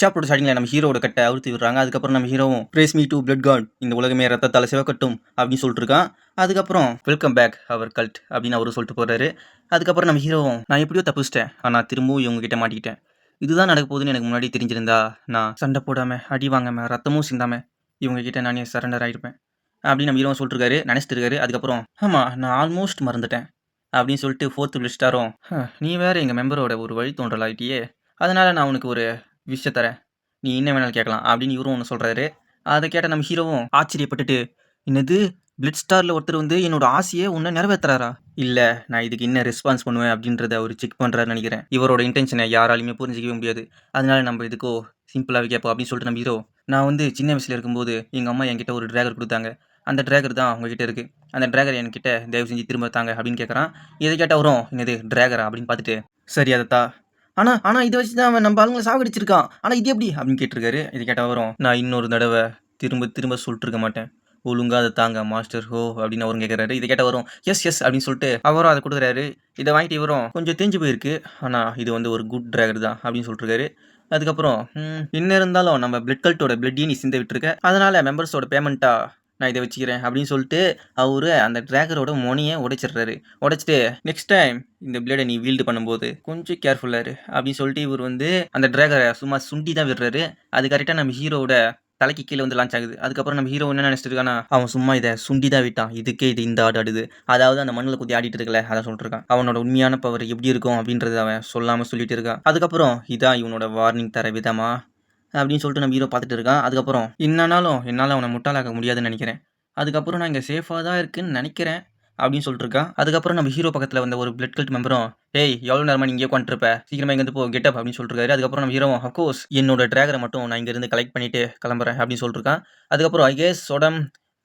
Chapter ஸ்டார்டிங்ல நம்ம ஹீரோட கட்டை அறுத்து விடுறாங்க. அதுக்கப்புறம் நம்ம ஹீரோவும் praise me to blood god இந்த உலகமே ரத்தத்தால் சிவக்கட்டும் அப்படின்னு சொல்லிட்டு இருக்கான். அதுக்கப்புறம் வெல்கம் பேக் அவர் கல்ட் அப்படின்னு அவரு சொல்லிட்டு போறாரு. அதுக்கப்புறம் நம்ம ஹீரோவும் நான் எப்படியோ தப்பிச்சிட்டேன். ஆனால் திரும்பவும் இவங்க கிட்ட மாட்டிக்கிட்டேன். இதுதான் நடக்க போகுதுன்னு எனக்கு முன்னாடி தெரிஞ்சிருந்தா நான் சண்டை போடாம அடி வாங்காம ரத்தமும் சிந்தாம இவங்க கிட்ட நானே சரண்டர் ஆகிருப்பேன் அப்படின்னு நம்ம ஹீரோவும் சொல்லிட்டு இருக்காரு. நினைச்சிட்டு இருக்காரு. அதுக்கப்புறம் ஆமாம் நான் ஆல்மோஸ்ட் மறந்துட்டேன் அப்படின்னு சொல்லிட்டு ஃபோர்த்து பிளிஸ்டாரும் நீ வேற எங்கள் மெம்பரோட ஒரு வழி தோன்றலாயிட்டியே அதனால் நான் உனக்கு ஒரு விஷயம் தரேன் நீ என்ன வேணாலும் கேட்கலாம் அப்படின்னு இவரும் ஒன்று சொல்கிறாரு அதை கேட்ட நம்ம ஹீரோவும் ஆச்சரியப்பட்டுட்டு என்னது? பிளட் ஸ்டாரில் ஒருத்தர் வந்து என்னோட ஆசையை உன்னை நிறைவேற்றுறாரா இல்லை நான் இதுக்கு என்ன ரெஸ்பான்ஸ் பண்ணுவேன்? அப்படின்றத அவர் செக் பண்ணுறாரு நினைக்கிறேன். இவரோட இன்டென்ஷனை யாராலையுமே புரிஞ்சிக்கவே முடியாது. அதனால நம்ம இதுக்கோ சிம்பிளாகவே கேட்போம் அப்படின்னு சொல்லிட்டு நம்ம ஹீரோ நான் வந்து சின்ன வயசில் இருக்கும்போது எங்கள் அம்மா என்கிட்ட ஒரு டிராகர் கொடுத்தாங்க. அந்த டிராகர் தான் உங்ககிட்ட இருக்குது அந்த டிராகர் என்கிட்ட தயவு செஞ்சு திரும்ப தாங்க அப்படின்னு கேட்குறான் இதை கேட்டால் வரும் என்னது டிராகரா அப்படின்னு பார்த்துட்டு சரி அதத்தா ஆனால் ஆனால் இதை வச்சு தான் அவன் நம்ம ஆளுங்களை சாகடிச்சிருக்கான். ஆனால் இது எப்படி? அப்படின்னு கேட்டிருக்காரு. இது கேட்டால் வரும் நான் இன்னொரு தடவை திரும்ப திரும்ப சொல்லிட்டு இருக்க மாட்டேன். ஒழுங்கா அதை தாங்க மாஸ்டர். ஹோ அப்படின்னு அவரும் கேட்குறாரு இதை கேட்டால் வரும் எஸ் எஸ் அப்படின்னு சொல்லிட்டு அவரும் அதை கொடுக்குறாரு. இதை வாங்கிட்டு இவரும் கொஞ்சம் தெரிஞ்சு போயிருக்கு. ஆனால் இது வந்து ஒரு குட் டிராகர் தான் அப்படின்னு சொல்லிட்டுருக்காரு. அதுக்கப்புறம் என்ன இருந்தாலும் நம்ம பிளட் கல்ட்டோட பிளட்டையும் நீ சிந்த விட்டுருக்க? அதனால மெம்பர்ஸோட பேமெண்ட்டா நான் இதை வச்சுக்கிறேன் அப்படின்னு சொல்லிட்டு அவரு அந்த டிராகரோட முனையை உடைச்சிடுறாரு. உடைச்சிட்டு நெக்ஸ்ட் டைம் இந்த பிளேடை நீ வீல்டு பண்ணும்போது கொஞ்சம் கேர்ஃபுல்லாரு அப்படின்னு சொல்லிட்டு இவர் வந்து அந்த டிராகரை சும்மா சுண்டி தான் விடுறாரு. அது கரெக்டாக நம்ம ஹீரோவோட தலைக்கு கீழே வந்து லான்ச் ஆகுது. அதுக்கப்புறம் நம்ம ஹீரோ என்ன நினைச்சிட்டு இருக்கானா அவன் சும்மா இதை சுண்டி தான் விட்டான். இதுக்கே இது இந்த ஆடு ஆடுது. அதாவது அந்த மண்ணில் குத்தி ஆடிட்டு இருக்கல அதை சொல்லிட்டு இருக்கான். அவனோட உண்மையான பவர் எப்படி இருக்கும்? அப்படின்றத அவன் சொல்லாமல் சொல்லிட்டு இருக்கான். அதுக்கப்புறம் இதான் இவனோட வார்னிங் தர விதமாக அப்படின்னு சொல்லிட்டு நம்ம ஹீரோ பார்த்துட்டு இருக்கான். அதுக்கப்புறம் என்னன்னாலும் என்னால் அவனை முட்டாளாக்க முடியாதுன்னு நினைக்கிறேன். அதுக்கப்புறம் நான் இங்கே சேஃபாக தான் இருக்குன்னு நினைக்கிறேன். அப்படின்னு சொல்லிட்டு இருக்கான். அதுக்கப்புறம் நம்ம ஹீரோ பக்கத்தில் வந்த ஒரு பிளட் கல்ட் மெம்பரும் ஏய் எவ்வளோ நேரமா நீங்கள் இங்கே உட்காந்துருப்ப சீக்கிரமாக இங்கேருந்து போ கெட்டப் அப்படின்னு சொல்லிட்டு அதுக்கப்புறம் நம்ம ஹீரோ அஃப்கோர்ஸ் என்னோட டிராகரை மட்டும் நான் இங்கேருந்து கலெக்ட் பண்ணிட்டு கிளம்புறேன். அப்படின்னு சொல்லிருக்கான் அதுக்கப்புறம் ஐ கேஸ் சொடம்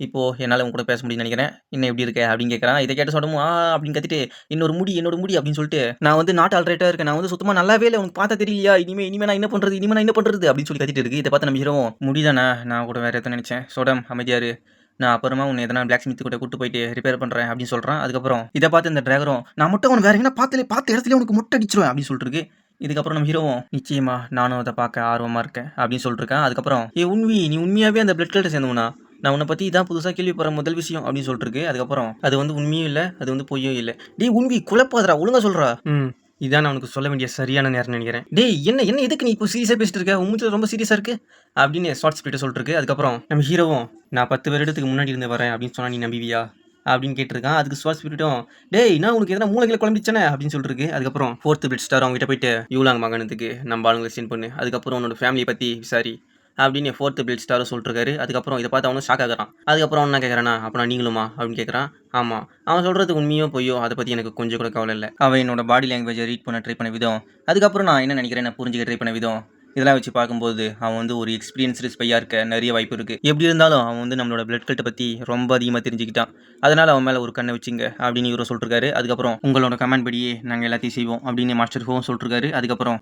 இப்போ என்னால் உங்க கூட பேச முடியும்னு நினைக்கிறேன். என்ன எப்படி இருக்க? அப்படின்னு கேட்குறான் இதை கேட்ட சொடமும் ஆ அப்படின்னு கத்திட்டு இன்னொரு முடி என்னோட முடி அப்படின்னு சொல்லிட்டு நான் வந்து நாட் ஆல்ரேட்டாக இருக்கேன். நான் வந்து சுத்தமாக நல்லாவே இல்லை. உனக்கு பார்த்தா தெரியலையா? இனிமே இனிமே நான் என்ன பண்ணுறது இனிமே நான் என்ன பண்ணுறது அப்படின்னு சொல்லி கத்திட்டு இருக்கு. இதை பார்த்து நம்ம ஹீரோவும் முடிதானே நான் கூட வேற எதுவும் நினைச்சேன். சொடம் அமைதியாரு நான் அப்புறமா உன்னை எதனா பிளாக் ஸ்மித் கூட கூட்டு போயிட்டு ரிப்பேர் பண்ணுறேன் அப்படின்னு சொல்கிறேன் அதுக்கப்புறம் இதை பார்த்து இந்த டிரைவரும் நான் மட்டும் அவன் வேற எங்கன்னா பார்த்துல பார்த்த இடத்துல உனக்கு முட்டை அடிச்சிருவேன் அப்படின்னு சொல்லிட்டு இதுக்கப்புறம் நம்ம ஹீரோவும் நிச்சயமா நானும் அதை பார்க்க ஆர்வமாக இருக்கேன் அப்படின்னு சொல்லிட்டு இருக்கேன். அதுக்கப்புறம் ஏ உண்மை நீ உண்மையாகவே அந்த பிளட் கல்ட்டை சேர்ந்தவனா? நான் உன்னை பற்றி இதான் புதுசாக கேள்விப்படுற முதல் விஷயம் அப்படின்னு சொல்லிட்டு இருக்கு அதுக்கப்புறம் அது வந்து உண்மையும் இல்லை அது வந்து பொய்யும் இல்லை. டேய் உண்மை குழப்பாதடா ஒழுங்கா சொல்றா. ம் இதான் நான் உனக்கு சொல்ல வேண்டிய சரியான நேரம் நினைக்கிறேன். டேய் என்ன என்ன எதுக்கு நீ இப்போ சீரியஸாக பேசிட்டு இருக்க? உங்க ரொம்ப சீரியஸாக இருக்கு? அப்படின்னு ஷார்ட் ஸ்பீட்டை சொல்லிட்டு இருக்கு அதுக்கப்புறம் நம்ம ஹீரோவும் நான் பத்து வருடத்துக்கு முன்னாடி இருந்து வரேன் அப்படின்னு சொன்னா நீ நம்பிவியா? அப்படின்னு கேட்டிருக்கான். அதுக்கு ஷார்ட் ஸ்பீட்டும் டேய் நான் உனக்கு எதனா மூளைகளை குழம்பிச்சனே அப்படின்னு சொல்லிட்டு இருக்கு அதுக்கப்புறம் ஃபோர்த்து பிட் ஸ்டார் அவங்க கிட்ட போயிட்டு யூலாங் மகனத்துக்கு நம்ம ஆளுங்களை சீன் பண்ணு. அதுக்கப்புறம் உன்னோட ஃபேமிலியை பற்றி விசாரி. அப்படின்னு ஃபோர்த்து பில் ஸ்டாரும் சொல்லிட்டுருக்காரு. அதுக்கப்புறம் இதை பார்த்து அவனும் ஷாக் ஆகிறான். அதுக்கப்புறம் அவன் என்ன கேட்குறானா அப்போ நான் நீங்களுமா? அப்படின்னு கேட்குறான் ஆமாம் அவன் சொல்கிறது உண்மையோ பொய்யோ அதை பற்றி எனக்கு கொஞ்சம் கூட கவலை இல்லை. அவன் என்னோட பாடி லாங்குவேஜை ரீட் பண்ண ட்ரை பண்ண விதம். அதுக்கப்புறம் நான் என்ன நினைக்கிறேன் நான் புரிஞ்சுக்க ட்ரை பண்ண விதம். இதெல்லாம் வச்சு பார்க்கும்போது அவன் வந்து ஒரு எக்ஸ்பீரியன்ஸ்டு ஸ்பையாக இருக்க நிறைய வாய்ப்பு இருக்குது எப்படி இருந்தாலும் அவன் வந்து நம்மளோட பிளட் கல்ட்டை பற்றி ரொம்ப அதிகமாக தெரிஞ்சுக்கிட்டான். அதனால் அவன் மேலே ஒரு கண்ணை வச்சுங்க அப்படின்னு இவரும் சொல்லிருக்காரு அதுக்கப்புறம் உங்களோட கமெண்ட் படியே நாங்கள் எல்லாத்தையும் செய்வோம் அப்படின்னு மாஸ்டர் ஹோவும் சொல்லிருக்காரு அதுக்கப்புறம்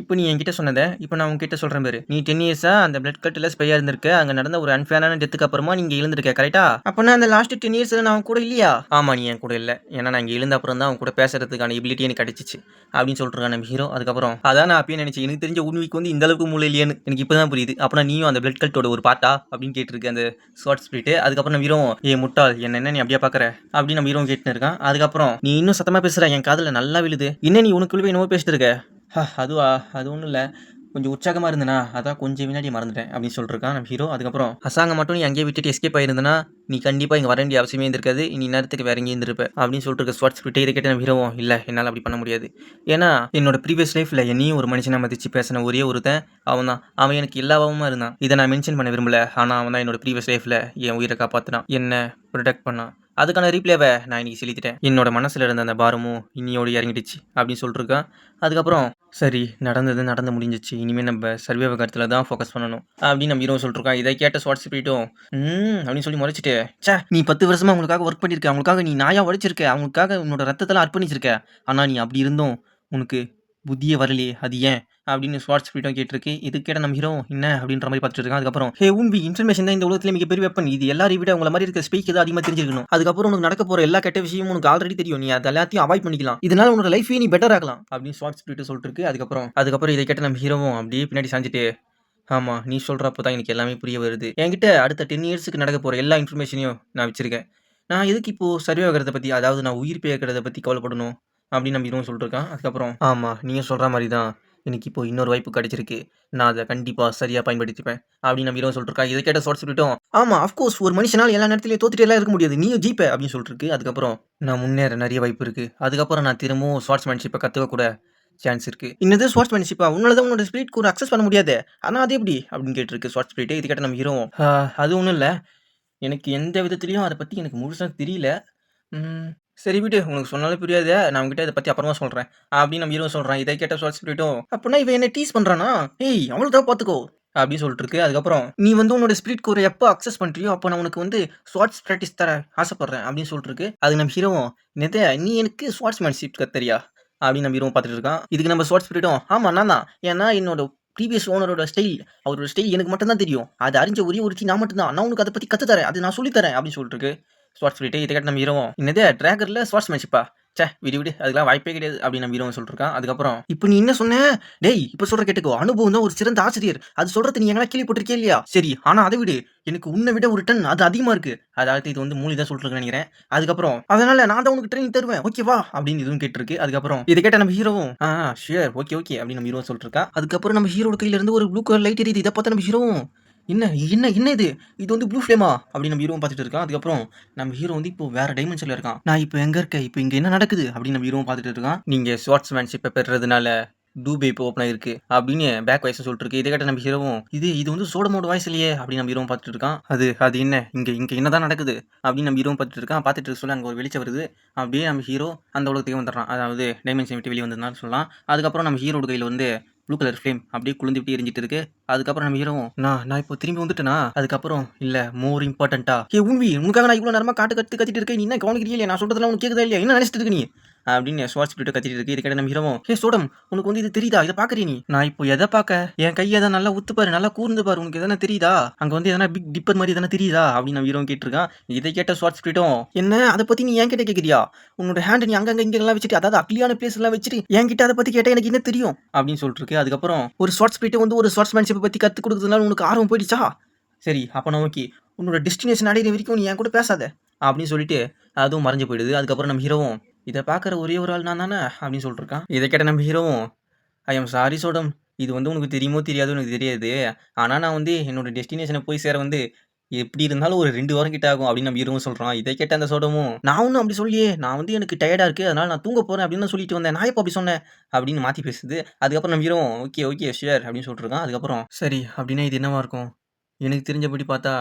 இப்போ நீ என்கிட்ட சொன்னதை இப்போ நான் உங்ககிட்ட சொல்கிறேன் பாரு. நீ டென் இயர்ஸாக அந்த பிளட் கட்டில் ஸ்பையாக இருந்திருக்க அங்கே நடந்த ஒரு அன்ஃபேரான டெத்துக்கு அப்புறமா நீங்கள் எழுந்திருக்க கரெக்டா அப்போனா அந்த லாஸ்ட் டென் இயர்ஸில் நான் அவன் கூட இல்லையா? ஆமாம் நீ என் கூட இல்லை. ஏன்னா நான் இங்கே எழுந்த அப்புறம் தான் அவன் கூட பேசுறதுக்கான எபிலிட்டி எனக்கு கிடைச்சிச்சு. அப்படின்னு சொல்லிருக்கான் நம்ம ஹீரோ அதுக்கப்புறம் அதான் நான் அப்பயே நினச்சேன். எனக்கு தெரிஞ்ச உண்மைக்கு வந்து இந்த அளவுக்கு மூளை இல்லையான்னு எனக்கு இப்போ தான் புரியுது. அப்போனா நீயும் அந்த பிளட் கல்ட்டோட ஒரு பாட்டா? அப்படின்னு கேட்டிருக்கு அந்த ஷார்ட் ஸ்பிரிட் அதுக்கப்புறம் நம்ம ஹீரோ ஏ முட்டாள் என்ன என்ன நீ அப்படியே பார்க்குற அப்படின்னு நம்ம ஹீரோ கேட்டுன்னு இருக்கான். அதுக்கப்புறம் நீ இன்னும் சத்தமாக பேசுகிற என் காதில் நல்லா விழுது. என்ன நீ உனக்குள்ளவே என்னவோ பேசிட்டு இருக்க? ஹா, அதுவா அது ஒன்றும் இல்லை. கொஞ்சம் உற்சாகமாக இருந்தனா அதான் கொஞ்சம் வினாடி மறந்துட்டேன் அப்படின்னு சொல்லிருக்கான் நம்ம ஹீரோ அதுக்கப்புறம் அசாங்க மட்டும் நீ அங்கேயே விட்டுட்டு எஸ்கேப் ஆயிருந்தனா நீ கண்டிப்பாக இங்கே வர வேண்டிய அவசியமே இருந்திருக்காது. நீ நேரத்துக்கு வேற எங்கேயும் இருந்திருப்ப. அப்படின்னு சொல்லிட்டு இருக்க ஸ்வாட்ஸ் விட்டு இதை கேட்ட நம்ம ஹீரோவும் இல்லை என்னால் அப்படி பண்ண முடியாது. ஏன்னா என்னோட ப்ரீவியஸ் லைஃப்பில் என்னையும் ஒரு மனுஷனை மதிச்சு பேசின ஒரே ஒருத்தன் அவன் தான். அவன் எனக்கு எல்லாவும் இருந்தான். இதை நான் மென்ஷன் பண்ண விரும்பல. ஆனால் அவன் தான் என்னோட ப்ரீவியஸ் லைஃப்பில் என் உயிரை காப்பாற்றினான் என்ன ப்ரொடெக்ட் பண்ணான். அதுக்கான ரீப்ளேவை நான் இன்னைக்கு செலுத்திட்டேன். என்னோட மனசில் இருந்த அந்த பாரமும் இன்னியோடு இறங்கிடுச்சு அப்படின்னு சொல்லிருக்கான் அதுக்கப்புறம் சரி நடந்தது நடந்து முடிஞ்சிச்சு. இனிமேல் நம்ம சர்வே கருத்தில் தான் ஃபோக்கஸ் பண்ணணும் அப்படின்னு நம்ம ஹீரோ சொல்லிருக்கான் இதை கேட்ட ஸ்வாட்ஸ் போயிட்டும் ம் அப்படின்னு சொல்லி முறைச்சிட்டு சே நீ பத்து வருஷமாக அவங்களுக்காக ஒர்க் பண்ணியிருக்க அவங்களுக்காக நீ நாயாக உழைச்சிருக்க. அவங்களுக்காக உன்னோட ரத்தத்தெல்லாம் அர்ப்பணிச்சிருக்க. ஆனால் நீ அப்படி இருந்தும் உனக்கு புத்தியே வரலையே அது ஏன்? அப்படின்னு ஸ்வாட்ஸ் ஸ்பீட்டும் கேட்டிருக்கு. இது கேட்ட நம்ம ஹீரோ என்ன? அப்படின்ற மாதிரி பார்த்துட்டு இருக்கான் அதுக்கப்புறம் ஹே உன்பி இன்ஃபர்மேஷன் தான் இந்த உலகத்துல மிகப்பெரிய வெப்பன் இது எல்லாரையும் விட உங்களை மாதிரி இருக்க ஸ்பீக் தான் அதிகமாக தெரிஞ்சிருக்கணும். அதுக்கப்புறம் உனக்கு நடக்க போற எல்லா கெட்ட விஷயமும் உனக்கு ஆல்ரெடி தெரியும். நீ அது எல்லாத்தையும் அவாய்ட் பண்ணிக்கலாம். இதனால உன்னோட லைஃபே நீ பெட்டர் ஆகலாம் அப்படின்னு ஸ்வாட்ஸ் ஸ்பீட் சொல்லிட்டு இருக்கு அதுக்கப்புறம் அதுக்கப்புறம் இதை கேட்ட நம்ம ஹீரோவும் அப்படியே பின்னாடி சாஞ்சிட்டு ஆமாம் நீ சொல்கிறப்போ தான் எனக்கு எல்லாமே புரிய வருது. என்கிட்ட அடுத்த டென் இயர்ஸுக்கு நடக்க போகிற எல்லா இன்ஃபர்மேஷனையும் நான் வச்சிருக்கேன். நான் எதுக்கு இப்போது சர்வே ஆகிறத பற்றி அதாவது நான் உயிர் பேக்கிறத பற்றி கவலைப்படணும்? அப்படின்னு நம்ம ஹீரோவும் அதுக்கப்புறம் ஆமாம் நீங்கள் சொல்கிற மாதிரி தான் எனக்கு இப்போ இன்னொரு வாய்ப்பு கிடைச்சிருக்கு. நான் அதை கண்டிப்பாக சரியாக பயன்படுத்திப்பேன். அப்படின்னு நம்ம ஹீரோ சொல்லிட்டு இதை கேட்ட ஷார்ட் சொல்லிட்டோம். ஆமாம் அஃப்கோர்ஸ் ஒரு மனுஷனால் எல்லா நேரத்துலையும் தோத்துட்டு எல்லாம் இருக்க முடியாது. நீயும் ஜீப்பே அப்படின்னு சொல்லிருக்கு அதுக்கப்புறம் நான் முன்னேற நிறைய வாய்ப்பு இருக்குது அதுக்கப்புறம் நான் திரும்பவும் ஸ்வாட்ஸ்மேன்ஷிப்பை கற்றுக்க கூட சான்ஸ் இருக்கு. இன்னது ஸ்வாட்ஸ்மேன்ஷிப்பா உன்னால தான் உன்னோட ஸ்பிரிட் கூட அக்சஸ் பண்ண முடியாது? ஆனால் அது எப்படி? அப்படின்னு கேட்டிருக்கு ஸ்வாட் ஸ்பீட் இது கேட்ட நம்ம ஹீரோ அது ஒன்றும் இல்லை. எனக்கு எந்த விதத்துலையும் அதை பற்றி எனக்கு முழுசாக தெரியல. சரி விடு உனக்கு சொன்னாலும் புரியாது. நான் உங்ககிட்ட இதை பற்றி அப்புறமா சொல்கிறேன் அப்படின்னு நம்ம ஹீரோ சொல்கிறான் இதை கேட்ட ஸ்வாட் சொல்லிட்டோம் அப்படின்னா இவன் என்ன டீஸ் பண்ணுறானா ஏய் அவ்வளோதான் பார்த்துக்கோ. அப்படின்னு சொல்லிட்டு இருக்கு. அதுக்கப்புறம் நீ வந்து உன்னோட ஸ்பிரிட் கோரை எப்போ அக்சஸ் பண்ணுறியோ அப்போ நான் உனக்கு வந்து ஸ்வாட்ஸ் ப்ராக்டிஸ் தர ஆசைப்பட்றேன். அப்படின்னு சொல்லிட்டு இருக்கு. அது நம்ம ஹீரோவும் நிதே நீ எனக்கு ஸ்வாட்ஸ்மேன்ஷிப் கத்தரியா அப்படின்னு நம்ம ஹீரோ பார்த்துட்டு இருக்கான். இதுக்கு நம்ம ஸ்வாட்ஸ் ஸ்பிரிட்டும் ஆமாம் நான் தான். ஏன்னா என்னோட ப்ரீவியஸ் ஓனரோட ஸ்டைல் அவரோட ஸ்டைல் எனக்கு மட்டும் தான் தெரியும். அது அறிஞ்ச ஒரே ஒருத்தி நான் மட்டும் தான் நான் உனக்கு அதை பற்றி கற்று தரேன் அது நான் சொல்லித்தரேன். அப்படின்னு சொல்லிட்டு இருக்கு. ஸ்வாட்ஸ் சொல்லிட்டு இதை கேட்டு நம்ம ஹீரோவும் என்னது ட்ராகரில் ஸ்வாட்ஸ்மேன்ஷிப்பா சே விடு விடு அதுக்கெல்லாம் வாய்ப்பே கிடையாது அப்படின்னு நம்ம ஹீரோ சொல்லிருக்கான் அதுக்கப்புறம் இப்போ நீ என்ன சொன்ன? டேய் இப்போ சொல்ற கேட்டுக்கோ. அனுபவம் தான் ஒரு சிறந்த ஆசிரியர். அது சொல்றது நீ எங்களா கேள்விப்பட்டிருக்கே இல்லையா? சரி ஆனால் அதை விடு. எனக்கு உன்னை விட ஒரு டன் அது அதிகமாக இருக்கு. அதாவது இது வந்து மூலி தான் சொல்லிட்டு நினைக்கிறேன். அதுக்கப்புறம் அதனால நான் தான் உனக்கு ட்ரெயினிங் தருவேன். ஓகேவா அப்படின்னு இதுவும் கேட்டிருக்கு. அதுக்கப்புறம் இதை கேட்ட நம்ம ஹீரோவும் ஆ ஷியர் ஓகே ஓகே அப்படின்னு நம்ம ஹீரோ சொல்லிருக்கா அதுக்கப்புறம் நம்ம ஹீரோட கையில இருந்து ஒரு ப்ளூ கலர் லைட் எரியுது. இதை பார்த்தா நம்ம ஹீரோவும் என்ன என்ன என்ன இது? இது வந்து ப்ளூ ஃப்ளேமா அப்படின்னு நம்ம ஹீரோவும் பார்த்துட்டு இருக்கான். அதுக்கப்புறம் நம்ம ஹீரோ வந்து இப்போ வேற டைமென்ஷனில் இருக்கான். நான் இப்போ எங்கே இருக்கேன் இப்போ இங்கே என்ன நடக்குது? அப்படின்னு நம்ம ஹீரோவும் பார்த்துட்டு இருக்கான். நீங்க ஸ்வாட்ஸ்மேன்ஷிப்பை பெறதுனால டூபே இப்போ ஓப்பன் ஆயிருக்கு. அப்படின்னு பேக் வாய்ஸ் சொல்லிட்டு இருக்கு. இதை கேட்ட நம்ம ஹீரோவும் இது இது வந்து சோடமோட வாய்ஸ் இல்லையே? அப்படின்னு நம்ம ஹீரோவும் பார்த்துட்டு இருக்கான். அது அது என்ன? இங்கே இங்கே என்னதான் நடக்குது? அப்படின்னு நம்ம ஹீரோவும் பார்த்துட்டு இருக்கான். பார்த்துட்டு இருக்க சொல்ல அங்கே ஒரு வெளிச்சம் வருது. அப்படியே நம்ம ஹீரோ அந்த உலகத்துக்கு வந்துடுறான். அதாவது டைமென்ஷன் விட்டு வெளியே வந்ததுனால சொல்லலாம். அதுக்கப்புறம் நம்ம ஹீரோட கையில் வந்து ப்ளூ கலர் ஃப்ளேம் அப்படியே குளிந்து விட்டு எரிஞ்சிட்டு இருக்கு. அதுக்கப்புறம் நம்ம ஹீரோவும் நான் நான் இப்போ திரும்பி வந்துட்டேனா? அதுக்கப்புறம் இல்ல மோர் இம்பார்ட்டன்ட்டா ஏ உண்வி உனக்காக நான் இவ்வளோ நேரமா காட்டு கத்து கத்திட்டு இருக்கேன். நீ என்ன கவனிக்கிறீங்க நான் சொல்றதுலாம் உனக்கு கேட்குதா இல்லையா? என்ன நினைச்சிட்டு இருக்கு நீ? அப்படின்னு ஸ்வாட்ச் கிட்ட கத்திட்டு இருக்கு. இதுக்கிட்ட நம்ம ஹீரோவும் ஹே சோடம் உனக்கு வந்து இது தெரியுதா? இதை பாக்குறீ நீ? நான் இப்போ எதை பார்க்க? என் கையை தான் நல்லா உத்து பாரு நல்லா கூர்ந்து பாரு. உனக்கு எதனா தெரியுதா? அங்க வந்து எதனா பிக் டிப்பர் மாதிரி எதனா தெரியுதா? அப்படின்னு நம்ம ஹீரோவும் கேட்டிருக்கான். இதை கேட்ட ஸ்வாட்ஸ் கிட்டும் என்ன? அதை பத்தி நீ என் கிட்ட கேட்குறியா உன்னோட ஹேண்ட் நீ அங்கங்க இங்கெல்லாம் வச்சுட்டு அதாவது அக்லியான பிளேஸ் எல்லாம் வச்சுட்டு என்கிட்ட அதை பத்தி கேட்டா எனக்கு என்ன தெரியும்? அப்படின்னு சொல்லிட்டு இருக்கு அதுக்கப்புறம் ஒரு ஷார்ட் ஸ்பிரிட் வந்து ஒரு ஷார்ட்ஸ் மேன்ஷிப்பை பத்தி கத்து கொடுக்குறதுனால உனக்கு ஆர்வம் போயிடுச்சா? சரி அப்போ நான் ஓகே. உன்னோட டெஸ்டினேஷன் அடையிற வரைக்கும் நீ என் கூட பேசாத. அப்படின்னு சொல்லிட்டு அதுவும் மறைஞ்சு போயிடுது. அதுக்கப்புறம் நம்ம ஹீரோவும் இதை பார்க்குற ஒரே ஒரு ஆள் நான் தானே அப்படின்னு சொல்லிட்டுருக்கான் இதை கேட்ட நம்ம ஹீரோவும் ஐ எம் சாரி சோடம். இது வந்து உனக்கு தெரியுமோ தெரியாதோ எனக்கு தெரியாது. ஆனால் நான் வந்து என்னோட டெஸ்டினேஷனை போய் சேர வந்து எப்படி இருந்தாலும் ஒரு ரெண்டு வாரம் கிட்ட ஆகும் அப்படின்னு நம்ம ஹீரோவும் சொல்கிறான் இதை கேட்ட அந்த சோடமும் நான் ஒன்றும் அப்படி சொல்லியே நான் வந்து எனக்கு டயர்டாக இருக்குது அதனால் நான் தூங்க போகிறேன் அப்படின்னு சொல்லிட்டு வந்தேன். நான் இப்போ அப்படி சொன்னேன்? அப்படின்னு மாற்றி பேசுது. அதுக்கப்புறம் நம்ம ஹீரோவும் ஓகே ஓகே ஷியர் அப்படின்னு சொல்லிட்டுருக்கான் அதுக்கப்புறம் சரி அப்படின்னா இது என்னவா இருக்கும்? எனக்கு தெரிஞ்சபடி பார்த்தா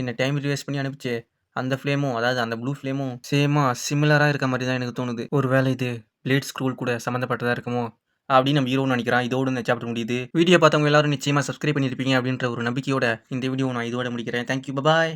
என்னை டைம் வேஸ்ட் பண்ணி அனுப்பிச்சு. அந்த ஃப்ளேமும் அதாவது அந்த ப்ளூ ஃப்ளேமும் சேமாக சிமிலராக இருக்க மாதிரி தான் எனக்கு தோணுது. ஒரு வேலை இது பிளேட் ஸ்க்ரூல் கூட சம்மந்தப்பட்டதாக இருக்குமோ? அப்படின்னு நம்ம ஹீரோன்னு நினைக்கிறான். இதோட இந்த சாப்டர் முடியுது. வீடியோ பார்த்தவங்க எல்லாரும் நிச்சயமாக சப்ஸ்கிரைப் பண்ணியிருப்பீங்க அப்படின்ற ஒரு நம்பிக்கையோட இந்த வீடியோ நான் இதோட முடிக்கிறேன். Thank you bye